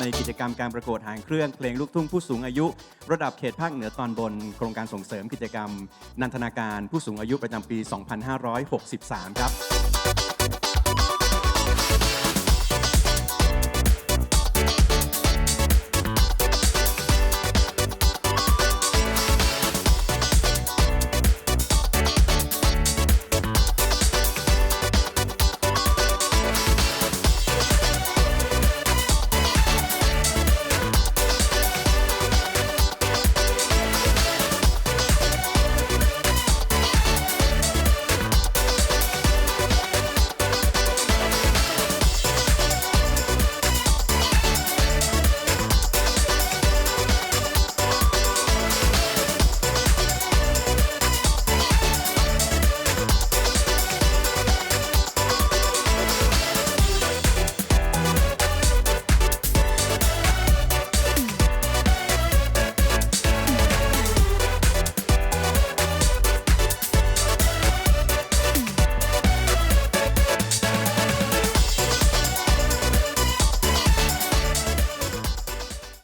ในกิจกรรมการประกวดหางเครื่องเพลงลูกทุ่งผู้สูงอายุ ระดับเขตภาคเหนือตอนบน โครงการส่งเสริมกิจกรรม นันทนาการผู้สูงอายุประจำปี 2563 ครับ